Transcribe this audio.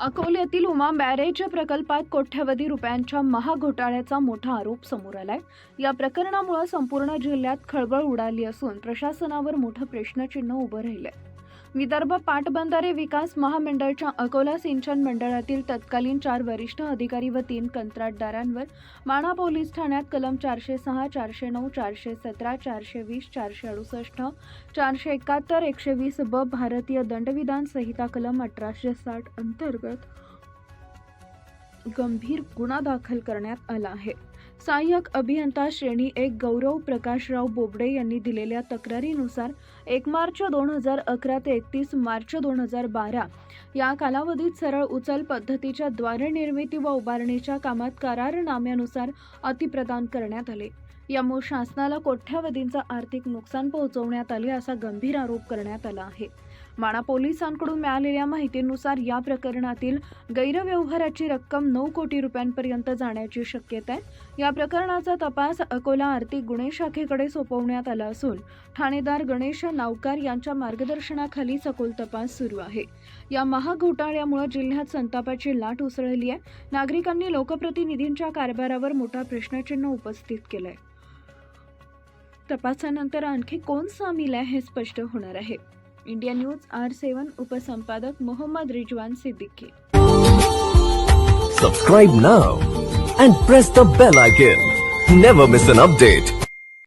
अकोल्यातील उमा बॅरेज प्रकल्पात कोट्यवधी रुपयांच्या महाघोटाळ्याचा मोठा आरोप समोर आलाय. या प्रकरणामुळे संपूर्ण जिल्ह्यात खळबळ उडाली असून प्रशासनावर मोठं प्रश्नचिन्ह उभं राहिलंय. विदर्भ पाटबंधारे विकास महामंडळच्या अकोला सिंचन मंडळातील तत्कालीन चार वरिष्ठ अधिकारी व तीन कंत्राटदारांवर माणा पोलीस ठाण्यात कलम चारशे सहा चारशे नऊ चारशे सतरा चारशे वीस चारशे अडुसष्ट चारशे एकाहत्तर एकशे वीस ब भारतीय दंडविधान संहिता कलम अठराशे साठ अंतर्गत गंभीर गुन्हा दाखल करण्यात आला आहे. सहाय्यक अभियंता श्रेणी एक गौरव प्रकाशराव बोबडे यांनी दिलेल्या तक्रारीनुसार एक मार्च दोन हजार अकरा ते एकतीस मार्च दोन हजार बारा या कालावधीत सरळ उचल पद्धतीच्या द्वारे निर्मिती व उभारणीच्या कामात करारनाम्यानुसार अतिप्रदान करण्यात आले. यामुळे शासनाला कोट्यावधींचा आर्थिक नुकसान पोहोचवण्यात आले असा गंभीर आरोप करण्यात आला आहे. माणा पोलिसांकडून मिळालेल्या माहितीनुसार या प्रकरणातील गैरव्यवहाराची रक्कम नऊ कोटी रुपयांपर्यंत जाण्याची शक्यता आहे. या प्रकरणाचा तपास अकोला आर्थिक गुन्हे शाखेकडे सोपवण्यात आला असून ठाणेदार गणेश नावकार यांच्या मार्गदर्शनाखाली सखोल तपास सुरू आहे. या महाघोटाळ्यामुळे जिल्ह्यात संतापाची लाट उसळली आहे. नागरिकांनी लोकप्रतिनिधींच्या कारभारावर मोठा प्रश्नचिन्ह उपस्थित केलंय. तपासानंतर आणखी कोण सामील आहे हे स्पष्ट होणार आहे. India news R seven ઉપસંપાદક Mohammad Rizwan Siddiqui subscribe now and press the bell icon never miss an update